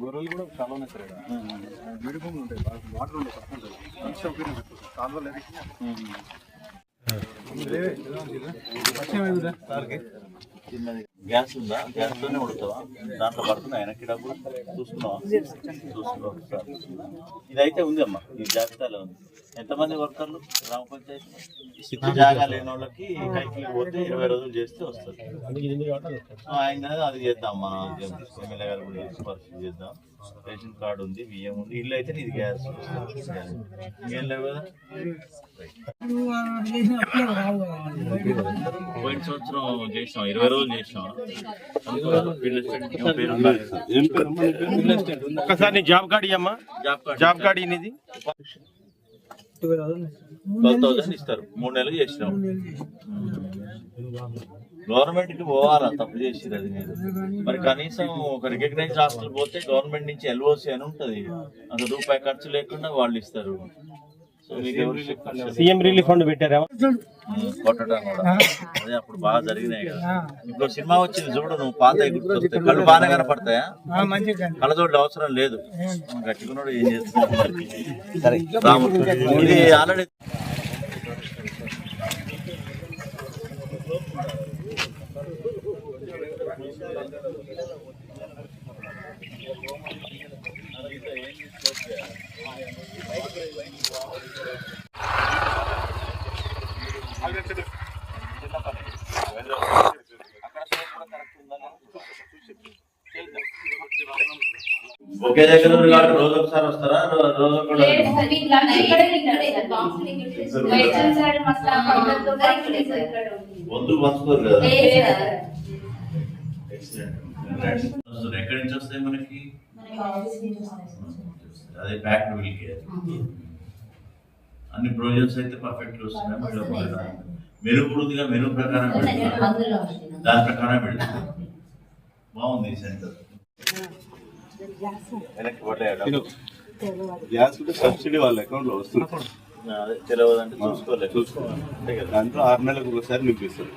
గొర్రెలు కూడా చాలా ఉన్నాయి సార్ ఇక్కడ భూములు ఉంటాయి వాటర్ ఉంటాయి తక్కువ ఉంటుంది మంచి సౌకర్యం పెట్టు కాలువలు సార్కి చిన్నది గ్యాస్ ఉందా? గ్యాస్ తోనే ఉడతావా దాంట్లో పడుతున్నాయి వెనక్కి డబ్బులు? చూసుకున్నావా చూసుకో ఇదైతే ఉంది అమ్మా. ఈ జాబితాలో ఉంది. ఎంతమంది వర్కర్లు? గ్రామ పంచాయతీ? సిక్కు జాగా లేని వాళ్ళకి కైకి పోతే ఇరవై రోజులు చేస్తే వస్తుంది. ఆ, ఆయన అది చేద్దాం మన ఎమ్మెల్యే గారు కూడా చేసి పరిస్థితి చేద్దాం. రేషన్ కార్డు ఉంది బియ్యం ఉంది ఇల్లు అయితే ఇది గ్యాస్ ఇంకేం లేవు కదా? పోయిన సంవత్సరం చేసాం ఇరవై రోజులు చేసాం ఏం? ఏం? ఒక్కసారి నీ job card ఇయ్యమ్మా. Job card. Job card ఇనిది ట్వెల్వ్ థౌసండ్ ఇస్తారు. మూడు నెలలు చేసినాం. గవర్నమెంట్కి పోవాలా? తప్పు చేసిరు అది మీరు. మరి కనీసం ఒక రికగ్నైజ్ హాస్టల్ పోతే గవర్నమెంట్ నుంచి ఎల్ఓసి అని ఉంటది. అసలు రూపాయి ఖర్చు లేకుండా వాళ్ళు ఇస్తారు. సీఎం రిలీఫ్ ఫండ్ పెట్టారా? కొట్టడం కూడా. అదే అప్పుడు బాగా జరిగినాయి కదా. ఇప్పుడు సినిమా వచ్చింది చూడు నువ్వు పాత గుర్తొస్తాయి. కళ్ళు బాగానే కనపడతాయా? కళ్ళజోళ్ళు అవసరం లేదు. గట్టికున్నాడు ఏం చేస్తున్నాడు. ఇది ఆల్రెడీ ఒకే దగ్గర కాబట్టి రోజు ఒకసారి వస్తారా రోజు. వంతులు పంచుకోరు కదా. ఎక్కడి నుంచి వస్తాయి మనకి. అదే ప్యాక్డ్ విల్ కేర్ అన్ని ప్రొవిజన్స్ అయితే పర్ఫెక్ట్ వస్తున్నాయి మళ్ళీ మెను పూర్తిగా మెను ప్రకారం. దాని ప్రకారం పెడుతున్నారు. బాగుంది సెంటర్. గ్యాస్ కూడా సబ్సిడీ వాళ్ళ అకౌంట్లో వస్తుంది అదే తెలియదంటే చూసుకోలేదు. చూసుకోవాలి. అంతే కదా. దాంట్లో ఆరు నెలలకు ఒకసారి మీకు ఇస్తారు